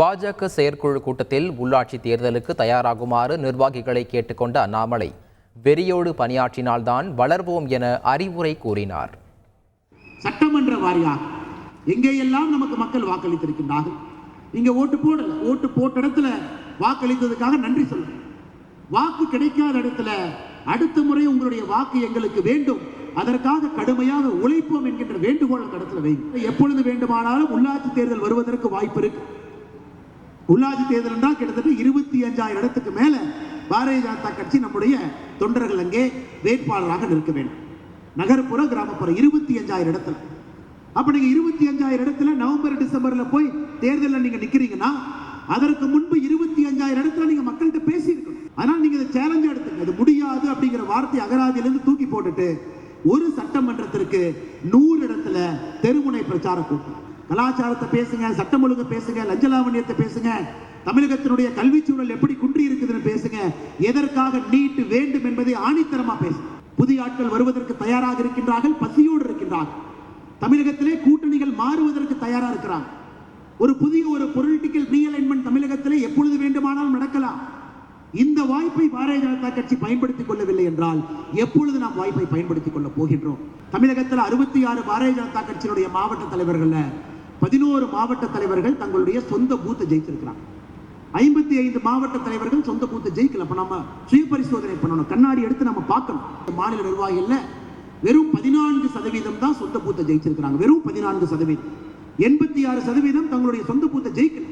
பாஜக செயற்குழு கூட்டத்தில் உள்ளாட்சி தேர்தலுக்கு தயாராகுமாறு நிர்வாகிகளை கேட்டுக்கொண்ட அண்ணாமலை வெறியோடு பணியாற்றினால்தான் வளர்வோம் என அறிவுரை கூறினார். சட்டமன்ற வாரியாக எங்கேயெல்லாம் நமக்கு மக்கள் வாக்களித்திருக்கின்றார்கள்? நீங்க ஓட்டு போடல ஓட்டு போட்ட இடத்துல வாக்களித்ததுக்காக நன்றி சொல்லுங்க வாக்கு கிடைக்காத இடத்துல அடுத்த முறை உங்களுடைய வாக்கு எங்களுக்கு வேண்டும். அதற்காக கடுமையாக உழைப்போம் என்கின்ற வேண்டுகோள் அந்த வைங்க எப்பொழுது வேண்டுமானாலும் உள்ளாட்சி தேர்தல் வருவதற்கு வாய்ப்பு இருக்கு. உள்ளாட்சி தேர்தல் என்றால் கிட்டத்தட்ட இருபத்தி அஞ்சாயிரம் இடத்துக்கு மேல பாரதிய ஜனதா கட்சி நம்முடைய தொண்டர்கள் அங்கே வேட்பாளராக நிற்க வேண்டும். நகர்ப்புற கிராமப்புற இருபத்தி அஞ்சாயிரம் இடத்துல. அப்ப நீங்க இருபத்தி அஞ்சாயிரம் இடத்துல நவம்பர் டிசம்பர்ல போய் தேர்தலில் நீங்க நிக்கிறீங்கன்னா அதற்கு முன்பு இருபத்தி அஞ்சாயிரம் இடத்துல நீங்க மக்கள்கிட்ட பேசியிருக்கணும். ஆனால் நீங்கள் நீங்க இதை சேலஞ்ச் எடுத்துங்க அது முடியாது அப்படிங்கிற வார்த்தை அகராதியிலிருந்து தூக்கி போட்டுட்டு ஒரு சட்டமன்றத்திற்கு நூறு இடத்துல தெருமுனை பிரச்சார கூட்டம். கலாச்சாரத்தை பேசுங்க சட்டம் ஒழுங்கு பேசுங்க லஞ்சலாவணியத்தை பேசுங்க தமிழகத்தினுடைய கல்வி சூழல் எப்படி குன்றி இருக்குதுன்னு பேசுங்க. எதற்காக நீட்டு வேண்டும் என்பதை ஆணித்தரமா பேசுங்க. புதிய ஆட்கள் வருவதற்கு தயாராக இருக்கின்றார்கள் பசியோடு இருக்கின்றார்கள். தமிழகத்திலே கூட்டணிகள் மாறுவதற்கு தயாராக இருக்கிறாங்க. ஒரு புதிய ஒரு பொலிட்டிக்கல் ரீஅலைன்மெண்ட் தமிழகத்திலே எப்பொழுது வேண்டுமானாலும் நடக்கலாம். இந்த வாய்ப்பை பாரதிய ஜனதா கட்சி பயன்படுத்திக் கொள்ளவில்லை என்றால் எப்பொழுது நாம் வாய்ப்பை பயன்படுத்திக் கொள்ள போகின்றோம்? தமிழகத்தில் அறுபத்தி ஆறு பாரதிய ஜனதா கட்சியினுடைய மாவட்ட தலைவர்கள் பதினோரு மாவட்ட தலைவர்கள் தங்களுடைய சொந்த பூத்தை ஜெயிச்சிருக்கிறாங்க. ஐம்பத்தி ஐந்து மாவட்ட தலைவர்கள் சொந்த பூத்தை ஜெயிக்கல. அப்ப நம்ம சுய பரிசோதனை பண்ணணும். கண்ணாடி எடுத்து நம்ம பார்க்கணும். இந்த மாநில நிர்வாகிகள்ல வெறும் பதினான்கு சதவீதம் தான் சொந்த பூத்தை ஜெயிச்சிருக்கிறாங்க. வெறும் பதினான்கு சதவீதம். எண்பத்தி ஆறு சதவீதம் தங்களுடைய சொந்த பூத்தை ஜெயிக்கல.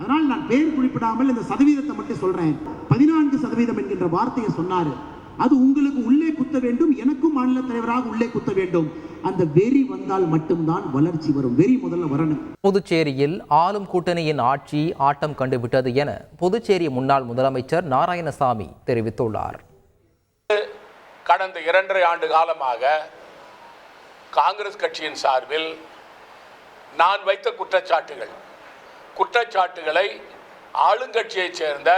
அதனால் நான் பேர் குறிப்பிடாமல் இந்த சதவீதத்தை மட்டும் சொல்றேன். பதினான்கு சதவீதம் என்கின்ற வார்த்தையை சொன்னாரு. அது உங்களுக்கு உள்ளே குத்த வேண்டும். எனக்கும் மாநில தலைவராக உள்ளே குத்த வேண்டும். அந்த வெறி வந்தால் மட்டும்தான் வளர்ச்சி வரும். வெறி முதல்ல வரணும். புதுச்சேரியில் ஆளும் கூட்டணியின் ஆட்சி ஆட்டம் கண்டுவிட்டது என புதுச்சேரி முன்னாள் முதலமைச்சர் நாராயணசாமி தெரிவித்துள்ளார். கடந்த இரண்டரை ஆண்டு காலமாக காங்கிரஸ் கட்சியின் சார்பில் நான் வைத்த குற்றச்சாட்டுகள். குற்றச்சாட்டுகளை ஆளுங்கட்சியைச் சேர்ந்த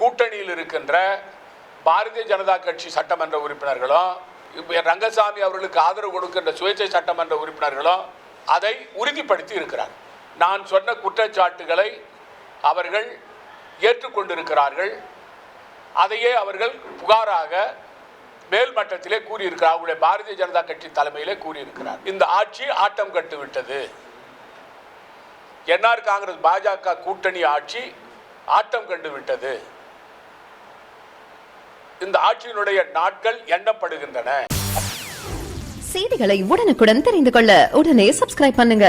கூட்டணியில் இருக்கின்ற பாரதிய ஜனதா கட்சி சட்டமன்ற உறுப்பினர்களும் ரங்கசாமி அவர்களுக்கு ஆதரவு கொடுக்கின்ற சுயேட்சை சட்டமன்ற உறுப்பினர்களும் அதை உறுதிப்படுத்தி இருக்கிறார். நான் சொன்ன குற்றச்சாட்டுகளை அவர்கள் ஏற்றுக்கொண்டிருக்கிறார்கள். அதையே அவர்கள் புகாராக மேல்மட்டத்திலே கூறியிருக்கிறார். அவருடைய பாரதிய ஜனதா கட்சி தலைமையிலே கூறியிருக்கிறார். இந்த ஆட்சி ஆட்டம் கட்டு விட்டது என்ஆர் காங்கிரஸ் பாஜக கூட்டணி ஆட்சி ஆட்டம் கண்டு விட்டது இந்த ஆட்சியினுடைய நாட்கள் எண்ணப்படுகின்றன. செய்திகளை உடனுக்குடன் தெரிந்து கொள்ள உடனே சப்ஸ்கிரைப் பண்ணுங்க.